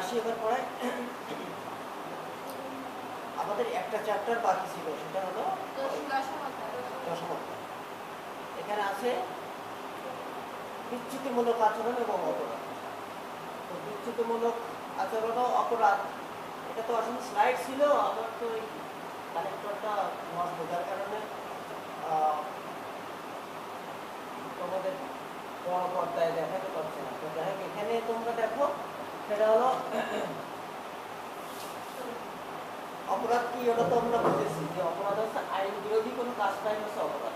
আসি এবার পড়ায় আমাদের একটা চ্যাপ্টার বাকি ছিল, সেটা হলো এখানে আছে বিচ্যুতিমূলক আচরণ এবং অপরাধ। তো বিচ্যুতিমূলক আচরণ অপরাধ। এটা তো আসলে স্লাইড ছিল, আমার তো এই কালেক্টরটা নষ্ট যার কারণে তোমাদের বড় পর্দায় দেখাতে পারছে না। তো এখানে তোমরা দেখো সেটা হলো অপরাধ কি ওটা তো আমরা বুঝেছি যে অপরাধ হচ্ছে আইন বিরোধী কোনো কাজটাই হচ্ছে অপরাধ।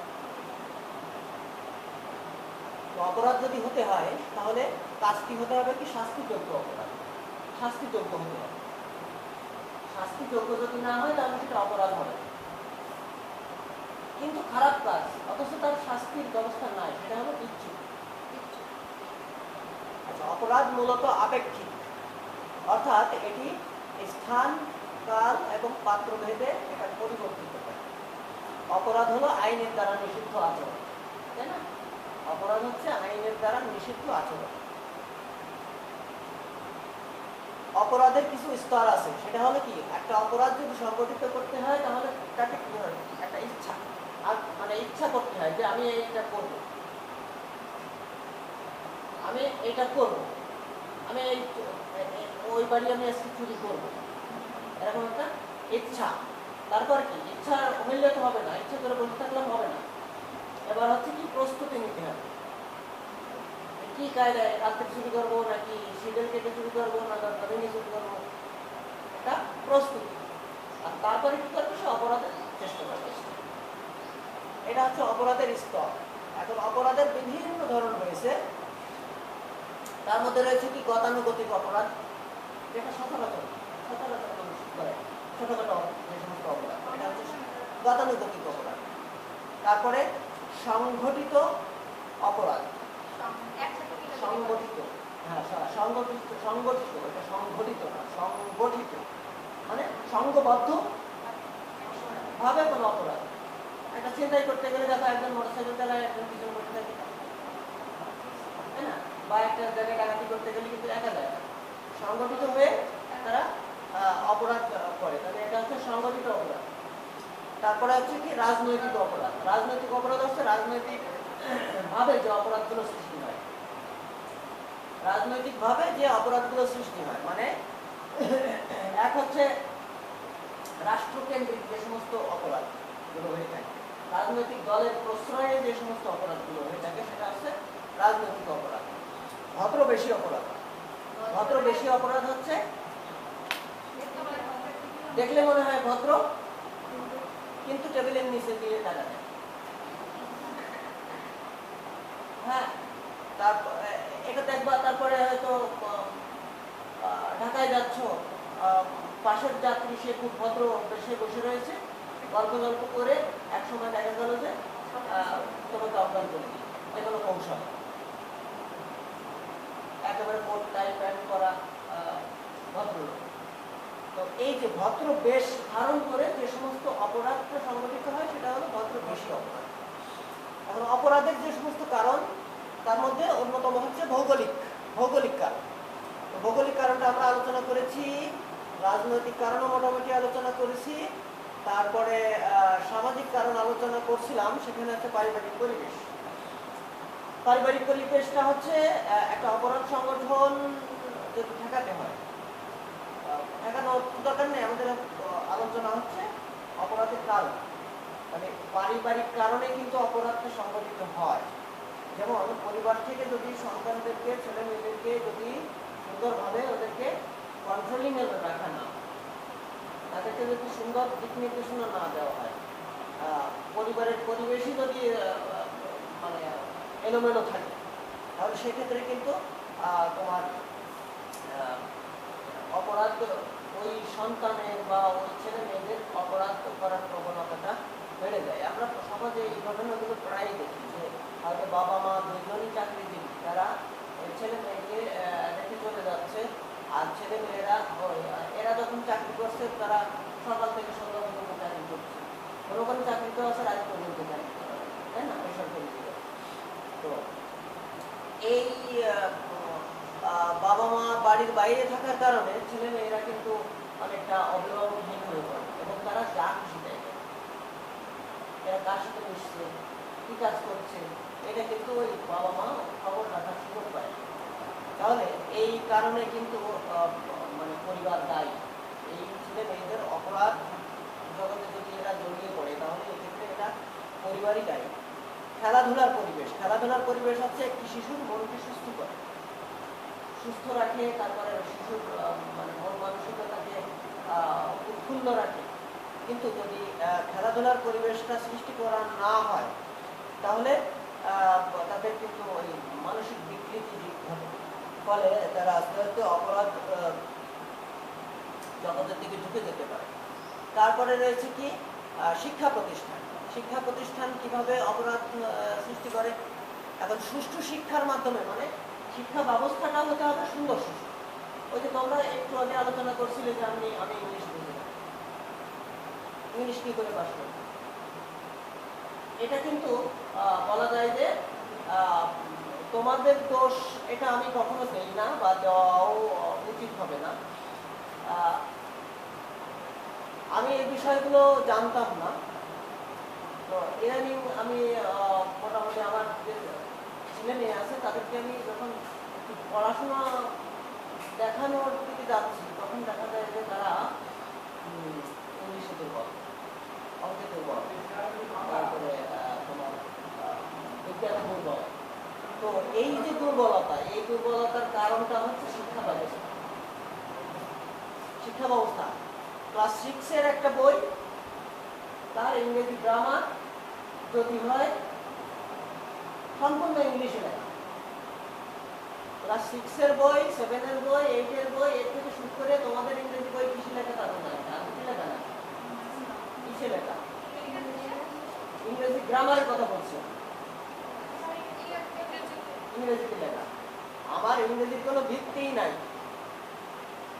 অপরাধ যদি হতে হয় তাহলে কাজটি হতে হবে? কি শাস্তিযোগ্য অপরাধ? শাস্তিযোগ্য হতে হবে। শাস্তিযোগ্য যদি না হয় তাহলে সেটা অপরাধ হবে। কিন্তু খারাপ কাজ অথচ তার শাস্তির ব্যবস্থা নাই সেটা হলো ইচ্ছুক। আচ্ছা অপরাধ মূলত আপেক্ষিক। অর্থাৎ এটি স্থান, কাল এবং পাত্র ভেদে এটা পরিবর্তিত হয়। অপরাধ হলো আইনের দ্বারা নিষিদ্ধ আচরণ, তাই না? অপরাধ হচ্ছে আইনের দ্বারা নিষিদ্ধ আচরণ। অপরাধের কিছু স্তর আছে, সেটা হলো কি? একটা অপরাধ যদি সংগঠিত করতে হয়, তাহলে তাকে একটা ইচ্ছা। আর মানে ইচ্ছা করতে হয় যে আমি এইটা করব। আমি এটা করব। আমি ওই বাড়ি আমি আজকে চুরি করব। এরকম একটা ইচ্ছা। তারপর কি? ইচ্ছা হইলে তো হবে না, ইচ্ছা করে বসে থাকলাম হবে না। এবার হচ্ছে কি, প্রস্তুতি নিতে হবে। কি কায়দায় রাত্রে চুরি করব, নাকি সিডেল কেটে চুরি করব, না ভেঙে চুরি করব? এটা প্রস্তুতি। আর তারপরে কি করবে? সে অপরাধের চেষ্টা করবে। এটা হচ্ছে অপরাধের স্তর। এখন অপরাধের বিভিন্ন ধরন রয়েছে। তার মধ্যে রয়েছে কি? গতানুগতিক অপরাধ। যেটা সচরাচর সচরাচর মানুষ ছোটখাটো যে সমস্ত অপরাধ এটা হচ্ছে গতানুগতিক অপরাধ তারপরে সংঘটিত অপরাধ। সংগঠিত হ্যাঁ সংগঠিত সংগঠিত। এটা সংগঠিত না, সংগঠিত। মানে সংঘবদ্ধ ভাবে কোনো অপরাধ। একটা চিন্তাই করতে গেলে দেখো একজন মোটরসাইকেল চালায়, একজন পিছনে বসে থাকে। না? বা একটা জায়গায় ডাকাতি করতে গেলে কিন্তু একা যায়। সংগঠিত হয়ে তারা অপরাধ করে। তাহলে এটা হচ্ছে সংগঠিত অপরাধ। তারপরে হচ্ছে কি রাজনৈতিক অপরাধ। রাজনৈতিক অপরাধ হচ্ছে রাজনৈতিক ভাবে যে অপরাধগুলো সৃষ্টি হয়। রাজনৈতিক ভাবে যে অপরাধগুলো সৃষ্টি হয়। মানে এক হচ্ছে রাষ্ট্রকেন্দ্রিক যে সমস্ত অপরাধগুলো হয়ে থাকে, রাজনৈতিক দলের প্রশ্রয়ে যে সমস্ত অপরাধগুলো হয়ে থাকে, সেটা হচ্ছে রাজনৈতিক অপরাধ ভদ্র বেশি অপরাধ। ভদ্র বেশি অপরাধ হচ্ছে? দেখলে মনে হয় ভদ্র, কিন্তু টেবিলের নিচে দিয়ে টাকা দেয় হ্যাঁ তারপর এটা দেখবা তারপরে হয়তো ঢাকায় যাচ্ছ পাশের যাত্রী সে খুব ভদ্র বেশে বসে রয়েছে। গল্প গল্প করে এক সময় দেখা গেল যে তোমাকে অজ্ঞান করে যে কোনো কৌশল। একেবারে কোট টাই প্যান্ট করা ভদ্রলোক তো এই যে ভদ্র বেশ ধারণ করে যে সমস্ত অপরাধটা সংগঠিত হয়, সেটা হলো ভদ্র বেশি অপরাধ। এখন অপরাধের যে সমস্ত কারণ, তার মধ্যে অন্যতম হচ্ছে ভৌগোলিক ভৌগোলিক কারণ। ভৌগোলিক কারণটা আমরা আলোচনা করেছি, রাজনৈতিক কারণও মোটামুটি আলোচনা করেছি, তারপরে সামাজিক কারণ আলোচনা করছিলাম, সেখানে হচ্ছে পারিবারিক পরিবেশ। পারিবারিক পরিবেশটা হচ্ছে একটা অপরাধ সংগঠন যদি ঠেকাতে হয় ঠেকানোর দরকার নেই, আমাদের আলোচনা হচ্ছে অপরাধের কারণ। মানে পারিবারিক কারণে কিন্তু অপরাধটা সংগঠিত হয়। যেমন পরিবার থেকে যদি সন্তানদেরকে ছেলে মেয়েদেরকে যদি সুন্দরভাবে ওদেরকে কন্ট্রোলিং এ রাখা না তাদেরকে যদি সুন্দর দিক নির্দেশনা না দেওয়া হয় পরিবারের পরিবেশই যদি মানে এলোমেলো থাকে। তাহলে সেক্ষেত্রে কিন্তু তোমার অপরাধ, ওই সন্তানের বা ওই ছেলে মেয়েদের অপরাধ করার প্রবণতাটা বেড়ে যায়। আমরা সমাজে এই ঘটনাগুলো প্রায়ই দেখি যে হয়তো বাবা মা দুজনই চাকরিজীবী। তারা ছেলে মেয়েকে রেখে চলে যাচ্ছে। আর ছেলে মেয়েরা এরা যখন চাকরি করছে, তারা সকাল থেকে সন্ধ্যা পর্যন্ত চাকরি করছে। কোনো কোনো চাকরি তো আছে রাত পর্যন্ত চাকরি করে, তাই না বেসরকারি দিকে তো এই আহ, আহ, বাবা মা বাড়ির বাইরে থাকার কারণে ছেলে মেয়েরা কিন্তু অনেকটা অভিভাবকহীন হয়ে পড়ে এবং তারা যা খুশি দেয় এরা কার সাথে মিশছে? কি কাজ করছে? এটা কিন্তু ওই বাবা মা খবর রাখার সুযোগ পায় তাহলে এই কারণে কিন্তু মানে পরিবার দায়ী। এই ছেলে মেয়েদের অপরাধ জগতে যদি এরা জড়িয়ে পড়ে, তাহলে এক্ষেত্রে এটা পরিবারই দায়ী। খেলাধুলার পরিবেশ। খেলাধুলার পরিবেশ হচ্ছে একটি শিশুর মনকে সুস্থ করে। সুস্থ রাখে, তারপরে শিশুর মানে মন মানসিকতাকে উৎফুল্ল রাখে। কিন্তু যদি খেলাধুলার পরিবেশটা সৃষ্টি করা না হয়, তাহলে তাদের কিন্তু ওই মানসিক বিকৃতি ঘটে। ফলে তারা আস্তে আস্তে অপরাধ জগতের দিকে ঢুকে যেতে পারে। তারপরে রয়েছে কি? শিক্ষা প্রতিষ্ঠান। শিক্ষা প্রতিষ্ঠান কীভাবে অপরাধ সৃষ্টি করে? এখন সুষ্ঠু শিক্ষার মাধ্যমে মানে শিক্ষা ব্যবস্থাটা হতে হবে সুন্দর সুষ্ঠু ওই যে তোমরা একটু আগে আলোচনা করছিলে যে আমি আমি ইংলিশ বুঝি ইংলিশ কি করে পাস এটা কিন্তু বলা যায় যে তোমাদের দোষ এটা আমি কখনো দেই না বা দেওয়াও উচিত হবে না। আমি এই বিষয়গুলো জানতাম না। তো ইদানিং আমি মোটামুটি আমার ছেলে মেয়ে আছে, তাদেরকে আমি যখন পড়াশোনা দেখানোর দিকে যাচ্ছি, তখন দেখা যায় যে তারা ইংলিশে দুর্বল অঙ্কে দুর্বল তারপরে তোমার বিজ্ঞানে দুর্বল। তো এই যে দুর্বলতা, এই দুর্বলতার কারণটা হচ্ছে শিক্ষা ব্যবস্থা। শিক্ষা ব্যবস্থা। ক্লাস সিক্সের একটা বই, তার ইংরেজি গ্রামার, যদি হয় সম্পূর্ণ ইংলিশে লেখা। ক্লাস সিক্সের বই সেভেনের বই এইটের বই, এর থেকে শুরু করে তোমাদের ইংরেজি বই কিসে লেখা তাদের না। লেখা কিসে লেখা? ইংরেজি গ্রামারের কথা ইংরেজিতে লেখা। আমার ইংরেজির কোনো ভিত্তিই নাই।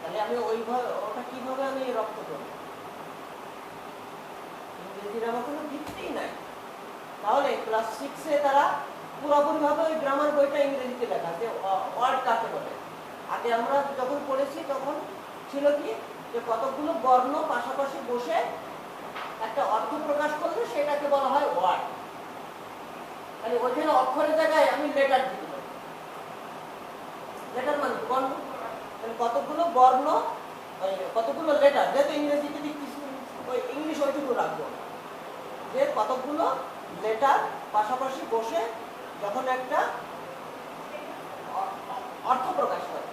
তাহলে আমি ওইভাবে ওটা কীভাবে আমি রপ্ত করব? ইংরেজির আমার কোনো ভিত্তিই নাই। তাহলে ক্লাস সিক্সে তারা পুরোপুরি ভাবে ওই গ্রামার বইটা ইংরেজিতে লেখা যে ওয়ার্ড কাকে বলে। আগে আমরা যখন পড়েছি তখন ছিল কি যে কতগুলো বর্ণ পাশাপাশি বসে একটা অর্থ প্রকাশ করলে সেটাকে বলা হয় ওয়ার্ড। তাহলে ওইখানে অক্ষরের জায়গায় আমি লেটার দিতে লেটার মানে? বর্ণ। তাহলে কতগুলো বর্ণ কতগুলো লেটার, যেহেতু ইংরেজিতে লিখতেছি ওই ইংলিশ ওইটুকু রাখব। যে কতগুলো লেটার পাশাপাশি বসে যখন একটা অর্থ প্রকাশ করে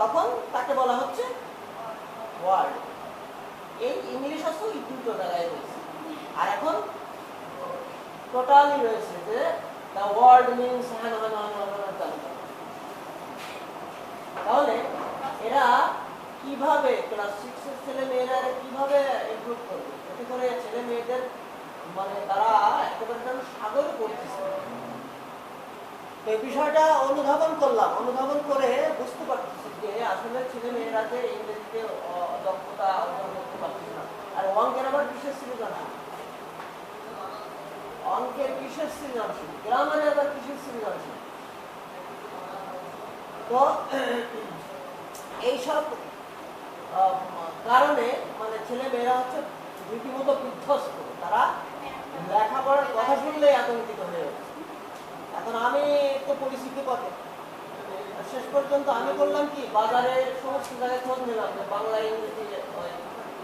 তখন তাকে বলা হচ্ছে ওয়ার্ড। এই ইংলিশ আছে ওই দুটো জায়গায় রয়েছে। আর এখন টোটালি রয়েছে যে ওয়ার্ড মিনস হ্যান হ্যান হ্যান হ্যান। তাহলে এরা কীভাবে ক্লাস সিক্সের ছেলে মেয়েরা কীভাবে করবে? এতে করে ছেলে মেয়েদের মানে তারা একেবারে সাগর করতেছে এই বিষয়টা অনুধাবন করলাম। অনুধাবন করে বুঝতে পারতেছি যে আসলে ছেলে মেয়েরা যে ইংরেজিতে দক্ষতা অর্জন করতে পারছে না। আর অঙ্কের আবার বিশেষ সৃজনশীল? অঙ্কের বিশেষ সৃজনশীল? গ্রামারে আবার বিশেষ সৃজনশীল? তো এইসব কারণে মানে ছেলে মেয়েরা হচ্ছে রীতিমতো বিধ্বস্ত। তারা লেখাপড়ার কথা শুনলেই আতঙ্কিত হয়ে যাচ্ছে এখন আমি তো পরিস্থিতি পথে শেষ পর্যন্ত আমি বললাম কি বাজারে সমস্ত জায়গায় খোঁজ নিলাম বাংলা ইংরেজি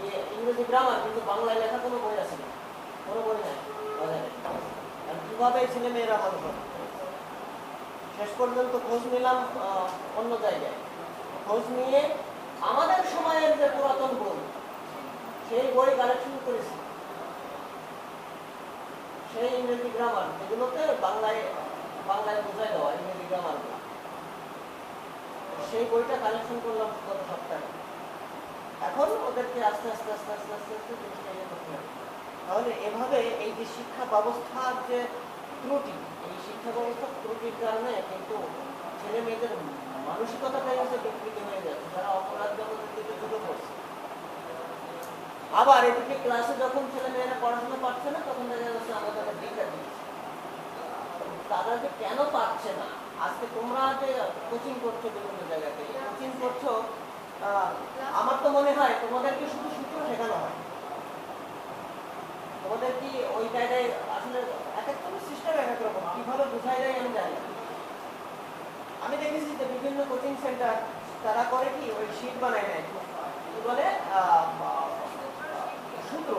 ইয়ে, ইংরেজি গ্রামার কিন্তু বাংলায় লেখা কোনো বই আছে না। কোনো বই নাই বাজারে। কীভাবে ছেলে মেয়েরা মানুষ হবে? শেষ পর্যন্ত খোঁজ নিলাম অন্য জায়গায়। খোঁজ নিয়ে আমাদের সময়ের যে পুরাতন বই সেই বই কালেকশন করেছি। সেই ইংরেজি গ্রামার যেগুলোতে বাংলায় বাংলায় বোঝাই দেওয়া ইংরেজি সেই বইটা কালেকশন করলাম গত সপ্তাহে। এখন ওদেরকে আস্তে আস্তে আস্তে আস্তে আস্তে আস্তে তাহলে এভাবে এই যে শিক্ষা ব্যবস্থার যে ত্রুটি, এই শিক্ষা ব্যবস্থার ত্রুটির কারণে কিন্তু ছেলে মেয়েদের মানসিকতাটাই হচ্ছে বিকৃতি হয়ে যাচ্ছে। যারা অপরাধ জগতের দিকে ঢুকে পড়ছে। আবার এদিকে ক্লাসে যখন ছেলে মেয়েরা পড়াশোনা পারছে না, তখন দেখা যাচ্ছে তাদের ডিগ্রা দিচ্ছি। তারা যে কেন পারছে না? আজকে তোমরা যে কোচিং করছ বিভিন্ন জায়গাতে কোচিং করছ আমার তো মনে হয় তোমাদেরকে শুধু সূত্র শেখানো হয়? তোমাদের কি ওই জায়গায় আসলে এক একটা সিস্টেম এক এক রকম? কীভাবে বোঝাই যায় আমি জানি আমি দেখেছি যে বিভিন্ন কোচিং সেন্টার তারা করে কি, ওই শীট বানায় নেয়। কি বলে? সূত্র।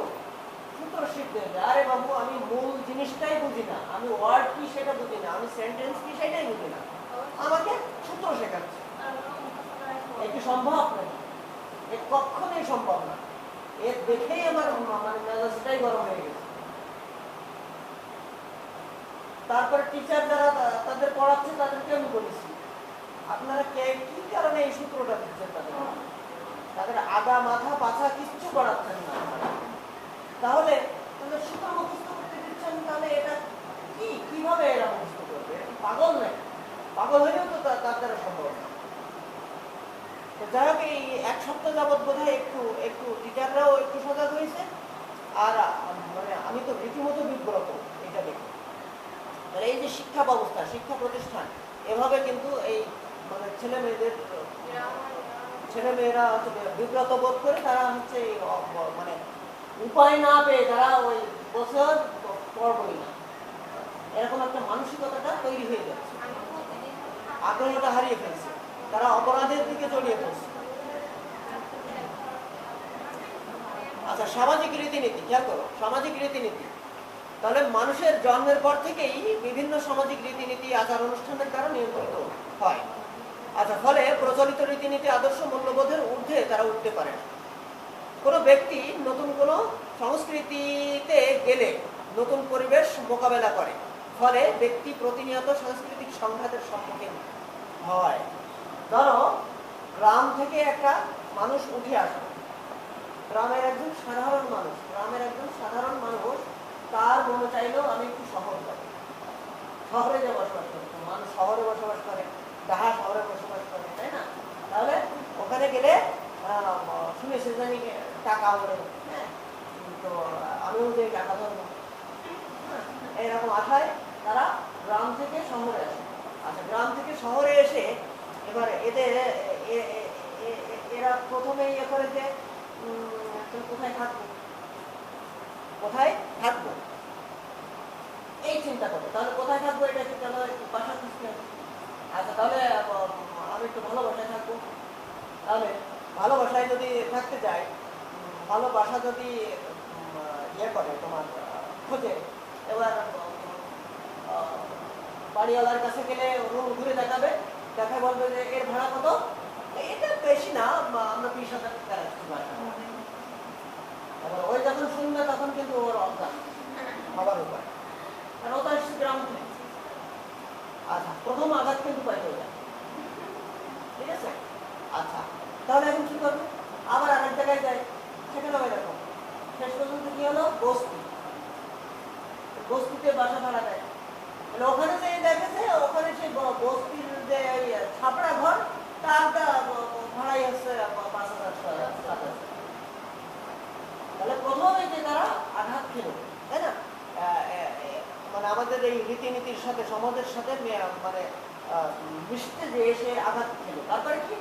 আরে বাবু, আমি মূল জিনিসটাই বুঝি না। আমি ওয়ার্ড কি সেটা বুঝি না। আমি সেন্টেন্স কি সেটাই বুঝি না। আমাকে এ সম্ভব এ সম্ভব না। এর দেখেই আমার মানে হয়ে গেছে। তারপরে টিচার যারা তাদের পড়াচ্ছে, তাদেরকে আমি বলেছি, আপনারা কে কি কারণে এই সূত্রটা দিচ্ছেন তাদের? তাদের আগা মাথা পাছা কিচ্ছু পড়াচ্ছেন না। তাহলে তাদের সূত্র মুখস্থ করতে দিচ্ছেন তাহলে এটা কি? কীভাবে এরা মুখস্থ করবে? পাগল নাকি? পাগল হলেও তো তার দ্বারা সম্ভব না। তো যাই হোক, এই এক সপ্তাহ যাবৎ বোধ একটু একটু টিচাররাও একটু সজাগ হয়েছে। আর মানে আমি তো রীতিমতো বিব্রত, এটা দেখে। মানে এই যে শিক্ষা ব্যবস্থা, শিক্ষা প্রতিষ্ঠান, এভাবে কিন্তু এই মানে ছেলে মেয়েদের, ছেলে মেয়েরা বিব্রত বোধ করে তারা হচ্ছে মানে উপায় না পেয়ে তারা ওই বছর পড়বই না এরকম একটা মানসিকতাটা তৈরি হয়ে যাচ্ছে। আগ্রহটা হারিয়ে ফেলছে। তারা অপরাধের দিকে জড়িয়ে পড়ছে। আচ্ছা সামাজিক রীতিনীতি, খেয়াল করো, সামাজিক রীতিনীতি। তাহলে মানুষের জন্মের পর থেকেই বিভিন্ন সামাজিক রীতিনীতি, আচার অনুষ্ঠানের দ্বারা নিয়ন্ত্রিত হয়। আচ্ছা ফলে প্রচলিত রীতিনীতি, আদর্শ মূল্যবোধের ঊর্ধ্বে তারা উঠতে পারে না। কোনো ব্যক্তি নতুন কোনো সংস্কৃতিতে গেলে নতুন পরিবেশ মোকাবেলা করে ফলে ব্যক্তি প্রতিনিয়ত সাংস্কৃতিক সংঘাতের সম্মুখীন হয়। ধরো গ্রাম থেকে একটা মানুষ উঠে আসে গ্রামের একজন সাধারণ মানুষ গ্রামের একজন সাধারণ মানুষ তার মনে চাইলেও আমি একটু শহর যাব শহরে যে বসবাস করে মানুষ শহরে বসবাস করে যাহা শহরে বসবাস করে তাই না? তাহলে ওখানে গেলে আহ, শুনেছি জানি টাকা ওরে হ্যাঁ? তো আমিও যে টাকা ধরবো এইরকম আশায় তারা গ্রাম থেকে শহরে আসে। আচ্ছা গ্রাম থেকে শহরে এসে এবার এদের এরা প্রথমে ইয়ে করে যে কোথায় থাকব? কোথায় থাকব? এই চিন্তা করে। তাহলে কোথায় থাকব এটা কি তাহলে একটু বাসা খুঁজতে আচ্ছা তাহলে আমি একটু ভালো বাসায় থাকব। তাহলে ভালো বাসায় যদি থাকতে উম, ভালো বাসা যদি ইয়ে করে তোমার খোঁজে, এবার বাড়িওয়ালার কাছে গেলে রুম ঘুরে দেখাবে দেখা বলবে যে, এর ভাড়া কত? এটা বেশি না আমরা বিশ হাজার টাকা এবার ওই যখন শুনবে, তখন কিন্তু ওর অজ্ঞান হবার উপায় কারণ ও তো আসছে গ্রাম আচ্ছা প্রথম আঘাত কিন্তু পাইতে যায়। ঠিক আছে? আচ্ছা তাহলে এখন কি করবে? আবার আরেক জায়গায় যায় সেখানেও এরকম। শেষ পর্যন্ত কি হলো? বস্তি। বস্তিতে বাসা ভাড়া দেয়। তাহলে ওখানে যে দেখে যে ওখানে সেই বস্তির যে ছাপড়া ঘর, তার ভাড়াই হচ্ছে পাঁচ হাজার ছয় হাজার। তাহলে প্রথমে যে তারা আঘাত খেল তাই না? মানে আমাদের এই রীতিনীতির সাথে, সমাজের সাথে মানে মিশতে যে এসে আঘাত খেলো তারপরে কি?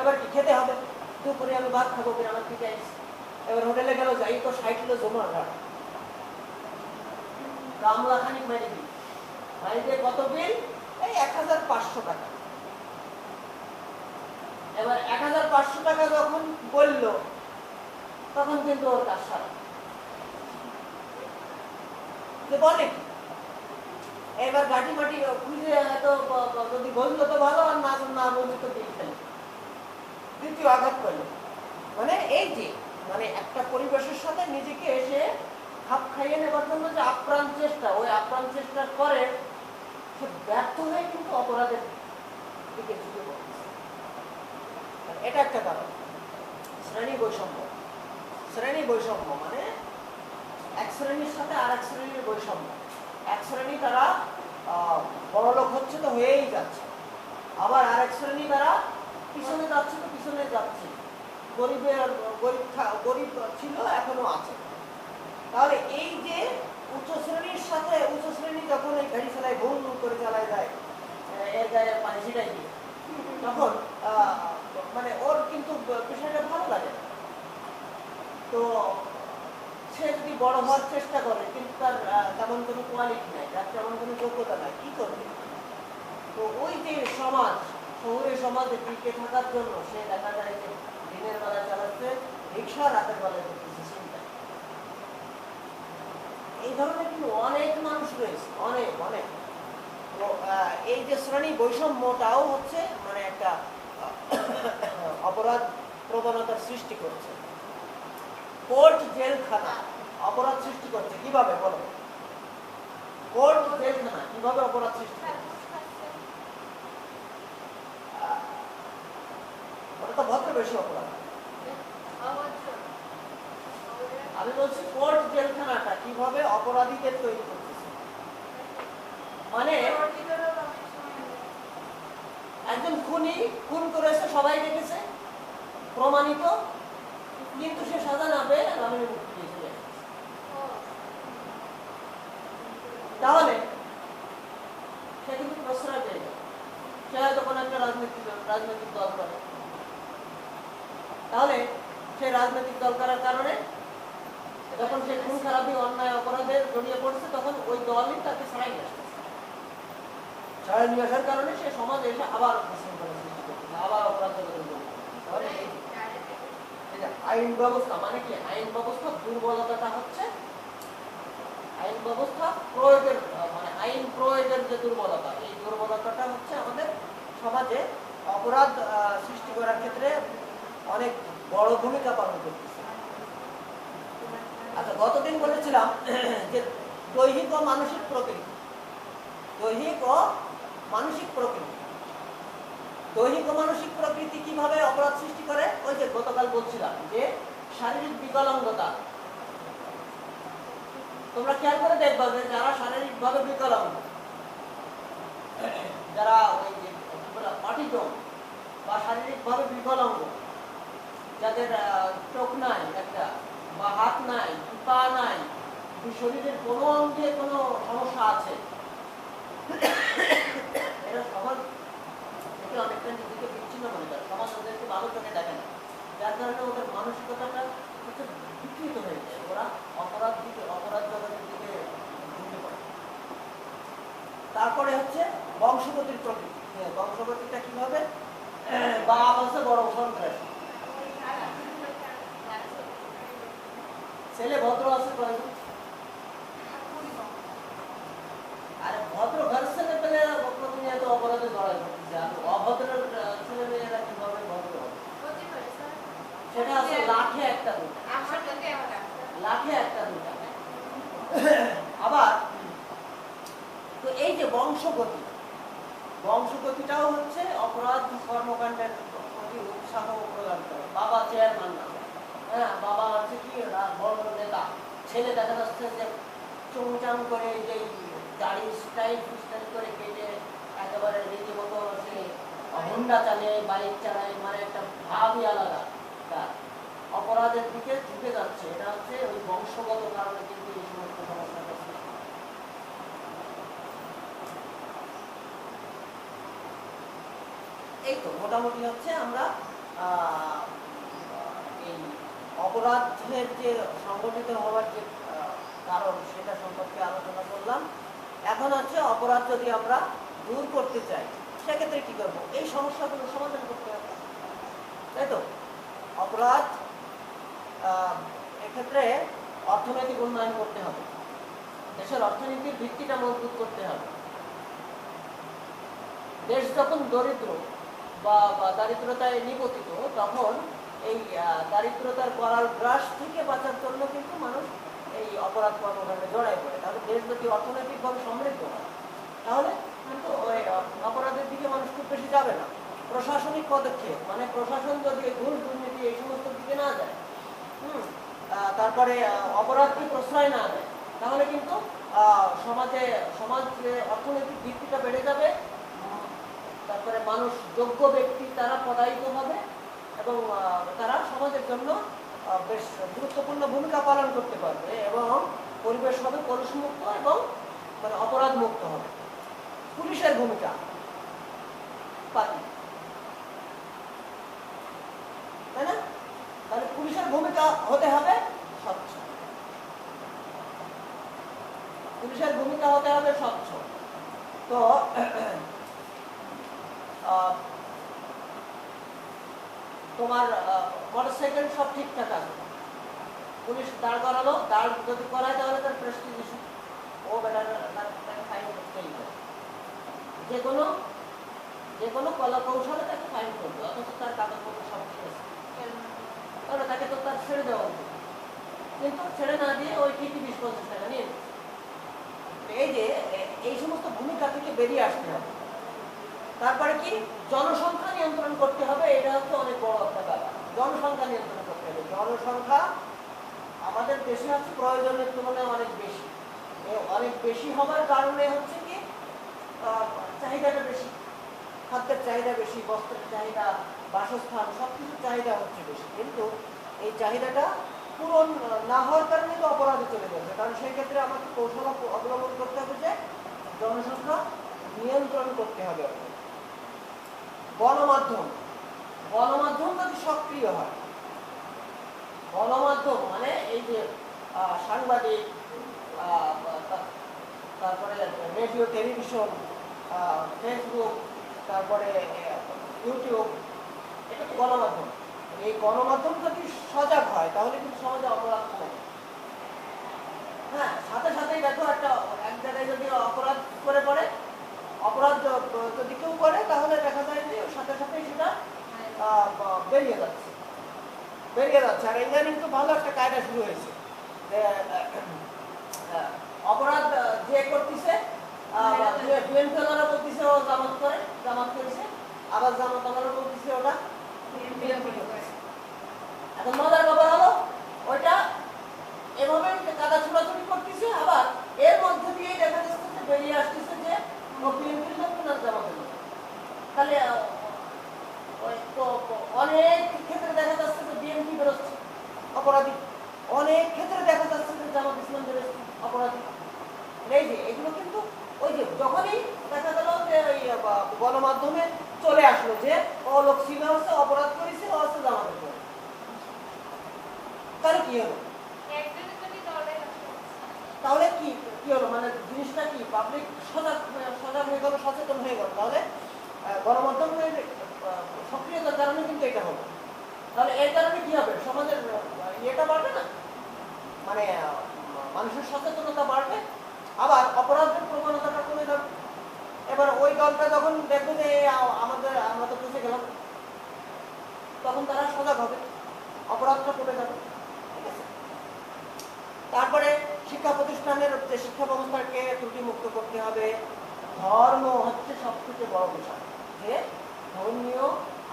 এবার কি খেতে হবে? দুপুরে আমি ভাত খাব গ্রামের থেকে আইসি এবার হোটেলে গেল, যাই তো ষাট কিলো জমার ঘাট গামলা খানিক মেরে দিই। দিয়ে কত বিল? এই এক হাজার পাঁচশো টাকা। এবার এক হাজার পাঁচশো টাকা যখন বলল, তখন কিন্তু ওর কাজ সারা। বলে এবার গাটি মাটি খুঁজে ব- যদি বলল তো ভালো, আর না না বলল তো দিয়ে ফেলে। দ্বিতীয় আঘাত করল। মানে এই যে মানে একটা পরিবেশের সাথে নিজেকে এসে খাপ খাইয়ে নেবার জন্য যে আপ্রাণ চেষ্টা, ওই আপ্রাণ চেষ্টা করে, সে ব্যর্থ হয়ে কিন্তু অপরাধের দিকে ঝুঁকে এটা একটা কারণ। শ্রেণি বৈষম্য। শ্রেণি বৈষম্য মানে এক শ্রেণির সাথে আর এক শ্রেণির বৈষম্য। এক শ্রেণি তারা বড়লোক হচ্ছে তো হয়েই যাচ্ছে। আবার আরেক শ্রেণি তারা পিছনে যাচ্ছে তো পিছনে যাচ্ছে। গরিবের গরিব গরিব ছিল, এখনও আছে। তাহলে এই যে উচ্চ শ্রেণির সাথে, উচ্চ শ্রেণি যখন এই গাড়ি চালায় ভুল করে চালায় যায় এর গায়ে পানি ছিটাই দিয়ে তখন মানে ওর কিন্তু বিষয়টা ভালো লাগে তো সে যদি বড় হওয়ার চেষ্টা করে, কিন্তু তার তেমন কোনো কোয়ালিটি নাই, তার তেমন কোনো যোগ্যতা নাই, কি করবে? তো ওই যে সমাজ, শহুরে সমাজে টিকে থাকার জন্য সে দেখা যায় যে দিনের বেলায় চালাচ্ছে রিক্সা রাতের বেলায় করতেছে চিন্তা এই ধরনের কিন্তু অনেক মানুষ রয়েছে অনেক অনেক এই যে শ্রেণি বৈষম্যটাও হচ্ছে মানে একটা অপরাধ প্রবণতার সৃষ্টি করছে কোর্ট জেলখানা অপরাধ সৃষ্টি করছে কীভাবে বলো কোর্ট জেল জেলখানা কীভাবে অপরাধ সৃষ্টি করছে ওটা তো ভদ্র বেশি অপরাধ আমি বলছি কোর্ট জেলখানাটা কীভাবে অপরাধীদের তৈরি করতেছে? মানে একজন খুনি খুন করেছে, সবাই দেখেছে, প্রমাণিত, কিন্তু সে সাজা না পেয়ে জামিনে মুক্তি দিয়ে তাহলে, সে কিন্তু প্রশ্রয় পেয়ে সে হয়তো কোনো একটা রাজনৈতিক রাজনৈতিক দল করে। তাহলে সে রাজনৈতিক দল করার কারণে যখন সে খুন খারাপি, অন্যায় অপরাধে জড়িয়ে পড়ছে, তখন ওই দলই তাকে ছাড়াই নিয়ে আসছে। ছাড়াই নিয়ে আসার কারণে সে সমাজে এসে আবার আবার অপরাধ আইন ব্যবস্থা মানে কি? আইন ব্যবস্থা দুর্বলতাটা হচ্ছে আইন ব্যবস্থা প্রয়োগের মানে আইন প্রয়োগের যে দুর্বলতা, এই দুর্বলতাটা হচ্ছে আমাদের সমাজে অপরাধ সৃষ্টি করার ক্ষেত্রে অনেক বড় ভূমিকা পালন করতেছে। আচ্ছা গতদিন বলেছিলাম যে দৈহিক ও মানসিক প্রকৃতি। দৈহিক ও মানসিক প্রকৃতি। দৈহিক ও মানসিক প্রকৃতি কীভাবে অপরাধ সৃষ্টি করে? ওই যে গতকাল বলছিলাম যে শারীরিক বিকলাঙ্গতা। তোমরা খেয়াল করে দেখবা যে যারা শারীরিকভাবে বিকলাঙ্গ, যারা ওই যে অটিজম বা শারীরিকভাবে বিকলাঙ্গ, যাদের চোখ নাই একটা বা হাত নাই পা নাই শরীরের কোনো অঙ্গে কোনো সমস্যা আছে? বিচ্ছিন্ন যার কারণে ওদের মানসিকতাটা হচ্ছে হয়ে যায়। ওরা দিকে দিকে তারপরে হচ্ছে বংশগতির প্রকৃতি। হ্যাঁ, বংশগতিটা কীভাবে? বা আছে বড় সন্ত্রাসী ছেলে ভদ্র আছে আরে ভদ্র ঘরের ছেলে পেলে প্রতিনিয়ত অপরাধে জড়াই করতেছে আর অভদ্র ছেলে মেয়েরা কীভাবে ভদ্র? সেটা আছে লাখে একটা লাখে একটা আবার, তো এই যে বংশগতি, বংশগতিটাও হচ্ছে অপরাধ কর্মকাণ্ডের প্রতি উৎসাহ প্রদান করে। বাবা চেয়ারম্যান না। হ্যাঁ বাবা কি বড় নেতা। ছেলে দেখা যাচ্ছে যে চুমচাম করে যে গাড়ি স্টাইল স্টাইল করে কেটে একেবারে রীতিমতো সে হুন্ডা চালায় বাইক চালায় মানে একটা ভাবই আলাদা। তার অপরাধের দিকে ঝুঁকে যাচ্ছে। এটা হচ্ছে ওই বংশগত কারণে কিন্তু এই সমস্ত সমস্যাটা এই তো, মোটামুটি হচ্ছে আমরা অপরাধের যে সংগঠিত হওয়ার যে কারণ সেটা সম্পর্কে আলোচনা করলাম। এখন হচ্ছে অপরাধ যদি আমরা দূর করতে চাই, সেক্ষেত্রে কি করব? এই সমস্যাগুলো সমাধান করতে হবে। তাই তো? অপরাধ এক্ষেত্রে অর্থনৈতিক উন্নয়ন করতে হবে। দেশের অর্থনীতির ভিত্তিটা মজবুত করতে হবে। দেশ যখন দরিদ্র বা দারিদ্রতায় নিবতিত তখন এই দারিদ্রতার করাল গ্রাস থেকে বাঁচার জন্য কিন্তু মানুষ এই অপরাধ কর্মকাণ্ডে জড়াই পড়ে। তাহলে দেশ যদি অর্থনৈতিকভাবে সমৃদ্ধ হয়। তাহলে কিন্তু ওই অপরাধের দিকে মানুষ খুব বেশি যাবে না। প্রশাসনিক পদক্ষেপ মানে প্রশাসন যদি ঘুষ দুর্নীতি এই সমস্ত দিকে না যায়, হুম তারপরে অপরাধকে প্রশ্রয় না দেয়, তাহলে কিন্তু সমাজে, সমাজ অর্থনৈতিক ভিত্তিটা বেড়ে যাবে। তারপরে মানুষ যোগ্য ব্যক্তি তারা পদায়িত হবে। এবং তারা সমাজের জন্য বেশ গুরুত্বপূর্ণ ভূমিকা পালন করতে পারবে এবং পরিবেশ হবে কলুষমুক্ত এবং মানে অপরাধ মুক্ত হবে। পুলিশের ভূমিকা পক্ষপাতী তাই না? তাহলে পুলিশের ভূমিকা হতে হবে স্বচ্ছ। পুলিশের ভূমিকা হতে হবে স্বচ্ছ। তো তোমার মোটরসাইকেল সব ঠিকঠাক আছে। পুলিশ দাঁড় করালো, দাঁড় যদি করায় তাহলে তার প্রেস্টিজ ইস্যু ও বেটার তাকে ফাইন যে কোনো যে কোনো কলা কৌশলে তাকে ফাইন করবে, অথচ তার কাগজপত্র সব ঠিক আছে। তাহলে তাকে তো তার ছেড়ে দেওয়া উচিত। কিন্তু ছেড়ে না দিয়ে ওই ঠিকই বিশ পঞ্চাশ টাকা নিয়ে এই যে, এই সমস্ত ভূমিকা থেকে বেরিয়ে আসতে হবে। তারপরে কি? জনসংখ্যা নিয়ন্ত্রণ করতে হবে, এটা হচ্ছে অনেক বড় একটা জনসংখ্যা নিয়ন্ত্রণ করতে হবে। জনসংখ্যা আমাদের দেশে হচ্ছে প্রয়োজনের তুলনায় অনেক বেশি। অনেক বেশি হবার কারণে হচ্ছে কি চাহিদাটা বেশি। খাদ্যের চাহিদা বেশি, বস্ত্রের চাহিদা, বাসস্থান সব কিছুর চাহিদা হচ্ছে বেশি। কিন্তু এই চাহিদাটা পূরণ না হওয়ার কারণে তো অপরাধে চলে যাচ্ছে। কারণ সেই ক্ষেত্রে আমাকে কৌশল অবলম্বন করতে হবে যে, জনসংখ্যা নিয়ন্ত্রণ করতে হবে। গণমাধ্যম। গণমাধ্যম যদি সক্রিয় হয়। গণমাধ্যম মানে এই যে সাংবাদিক তারপরে রেডিও, টেলিভিশন ফেসবুক, তারপরে ইউটিউব, এটা তো গণমাধ্যম। এই গণমাধ্যম যদি সজাগ হয়, তাহলে কিন্তু সমাজে অপরাধ কমে হ্যাঁ সাথে সাথেই দেখো একটা, এক জায়গায় যদি অপরাধ করে পড়ে অপরাধ যদি কেউ করে তাহলে দেখা যায় যে সাথে সাথেই সেটা বেরিয়ে যাচ্ছে। বেরিয়ে যাচ্ছে। আর ইদানিং তো ভালো একটা কায়দা শুরু হয়েছে। অপরাধ যে করতেছে বলতেছে ও জামাত করে জামাত করেছে। আবার জামাত বলতেছে ওটা এখন মজার ব্যাপার হলো ওইটা এভাবে কাদা ছোড়াছুড়ি করতেছে আবার এর মধ্যে দিয়ে দেখা যাচ্ছে বেরিয়ে আসতেছে লোক না জামাতের লোক তাহলে অনেক ক্ষেত্রে দেখা যাচ্ছে যে বিএনপি বেরোচ্ছে অপরাধী অনেক ক্ষেত্রে দেখা যাচ্ছে যে জামাত ইসলাম অপরাধী এই যে এগুলো কিন্তু ওই যে যখনই দেখা গেল যে ওই গণমাধ্যমে চলে আসলো যে ও লোক ছিল হচ্ছে অপরাধ করেছে ও হচ্ছে জামাতের করে তাহলে কি হলো তাহলে কি? কি হলো? মানে জিনিসটা কি? পাবলিক সজাগ সজাগ হয়ে গেল, সচেতন হয়ে গেল। তাহলে গণমাধ্যমের সক্রিয়তার কারণে কিন্তু এটা হলো তাহলে এর কারণে কি হবে? সমাজের ইয়েটা বাড়বে না? মানে মানুষের সচেতনতা বাড়বে? আবার অপরাধের প্রবণতাটা কমে যাবে। এবার ওই দলটা যখন দেখবে যে আমাদের, আমরা তো ফেসে গেলাম, তখন তারা সজাগ হবে। অপরাধটা কমে যাবে। ঠিক আছে? তারপরে শিক্ষা প্রতিষ্ঠানের যে শিক্ষা ব্যবস্থাকে ত্রুটি মুক্ত করতে হবে। ধর্ম হচ্ছে সবথেকে বড় বিষয়। যে ধর্মীয়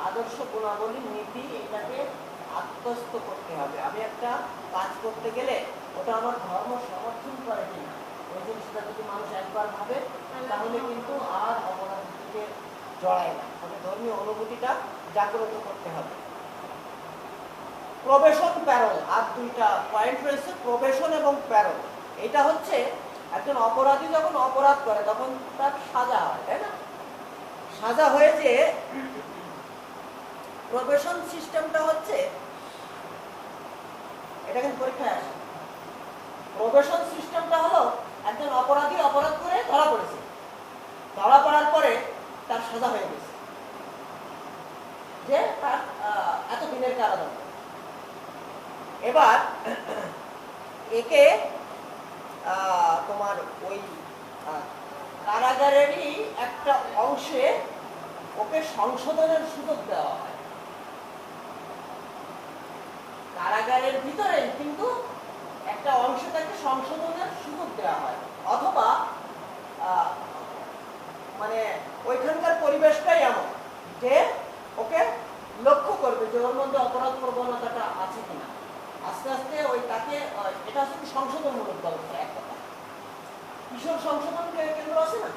আদর্শ গুণাবলী নীতি এটাকে আত্মস্থ করতে হবে। আমি একটা কাজ করতে গেলে ওটা আমার ধর্ম সমর্থন করে কিনা, ওই জিনিসটা যদি মানুষ একবার ভাবে, তাহলে কিন্তু আর অপরাধ থেকে জড়ায় না। তবে ধর্মীয় অনুভূতিটা জাগ্রত করতে হবে। Probation payroll. আর দুইটা পয়েন্ট রয়েছে, প্রবেশন এবং প্যারল। এটা হচ্ছে একজন অপরাধী যখন অপরাধ করে, তখন তার সাজা হয়, তাই না? সাজা হয়ে যে প্রবেশন সিস্টেমটা হচ্ছে, এটা কিন্তু পরীক্ষায় আসে। প্রবেশন সিস্টেমটা হলো একজন অপরাধী অপরাধ করে ধরা পড়েছে। ধরা পড়ার পরে তার সাজা হয়ে গেছে। যে তার এত দিনের কারাদণ্ড। এবার একে তোমার ওই কারাগারেরই একটা অংশে ওকে সংশোধনের সুযোগ দেওয়া হয়। কারাগারের ভিতরে কিন্তু একটা অংশে তাকে সংশোধনের সুযোগ দেওয়া হয়। অথবা মানে ওইখানকার পরিবেশটাই এমন যে ওকে লক্ষ্য করবে যে ওর মধ্যে অপরাধ প্রবণতাটা আছে কিনা। আস্তে আস্তে ওই তাকে এটা হচ্ছে সংশোধনমূলক ব্যবস্থা এক কথা। কিশোর সংশোধন কেন্দ্র আছে না?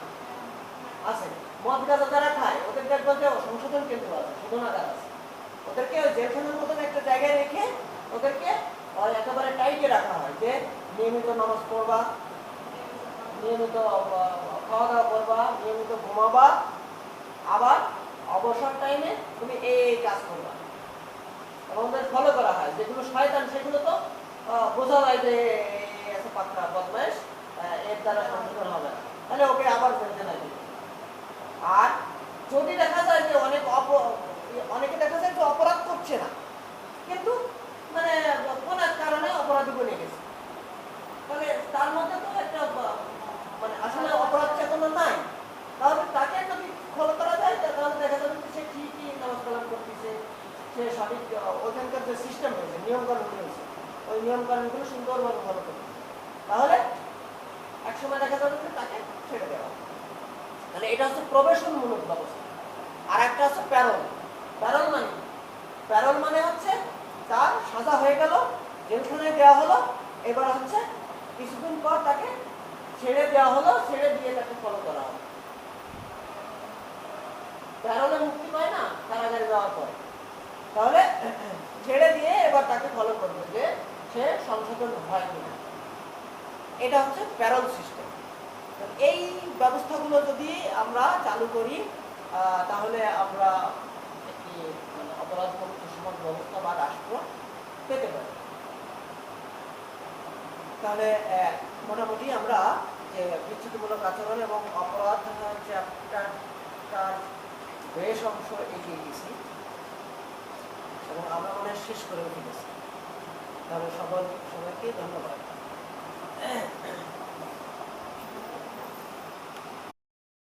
আছে। মদ গাঁজা যারা খায় ওদের দেখবে যে সংশোধন কেন্দ্র আছে, শোধনাগার আছে। ওদেরকে জেলখানার মতন একটা জায়গায় রেখে ওদেরকে একেবারে টাইটে রাখা হয় যে নিয়মিত নামাজ পড়বা, নিয়মিত খাওয়া দাওয়া করবা, নিয়মিত ঘুমাবা, আবার অবসর টাইমে তুমি এই কাজ করবা। ওদের ফলো করা হয়। যেগুলো শয়তান, সেগুলো তো বোঝা যায় যে এত পাত্রা এর দ্বারা সংশোধন হবে না। তাহলে ওকে আবার ফেলতে দিবে। আর যদি দেখা যায় যে অনেক অপ, অনেকে দেখা যায় যে অপরাধ করছে না, কিন্তু মানে কোন এক কারণে অপরাধী বনে গেছে। তাহলে তার মধ্যে তো একটা মানে আসলে অপরাধ চেতনা নাই। তাহলে তাকে যদি ফলো করা যায়, তাহলে দেখা যাবে সে ঠিকই নামাজ কালাম করতেছে সে সঠিক ওখানকার যে সিস্টেম হয়েছে নিয়মকানুন হয়েছে ওই নিয়মকানুনগুলো সুন্দরভাবে ফলো করতেছে তাহলে একসময় দেখা যাবে যে তাকে ছেড়ে দেওয়া তাহলে এটা হচ্ছে প্রবেশনমূলক ব্যবস্থা। আর একটা হচ্ছে প্যারল। প্যারল মানে প্যারল মানে হচ্ছে তার সাজা হয়ে গেল, জেলখানায় দেওয়া হলো, এবার হচ্ছে কিছুদিন পর তাকে ছেড়ে দেওয়া হলো, ছেড়ে দিয়ে তাকে ফলো করা হলো। প্যারলে মুক্তি পায় না, কারাগারে যাওয়ার পর। তাহলে, ছেড়ে দিয়ে এবার তাকে ফলো করবে যে সে সংশোধন হয় কিনা। এটা হচ্ছে প্যারল সিস্টেম এই ব্যবস্থাগুলো যদি আমরা চালু করি তাহলে আমরা একটি মানে অপরাধ সমাজ ব্যবস্থা বা রাষ্ট্র পেতে পারি। তাহলে মোটামুটি আমরা যে বিচ্ছুতিমূলক আচরণ এবং অপরাধ চ্যাপ্টার তার বেশ অংশ এগিয়ে গেছি। এবং আমরা মনে শেষ করে উঠে গেছি। তাহলে সবাই সবাইকে ধন্যবাদ।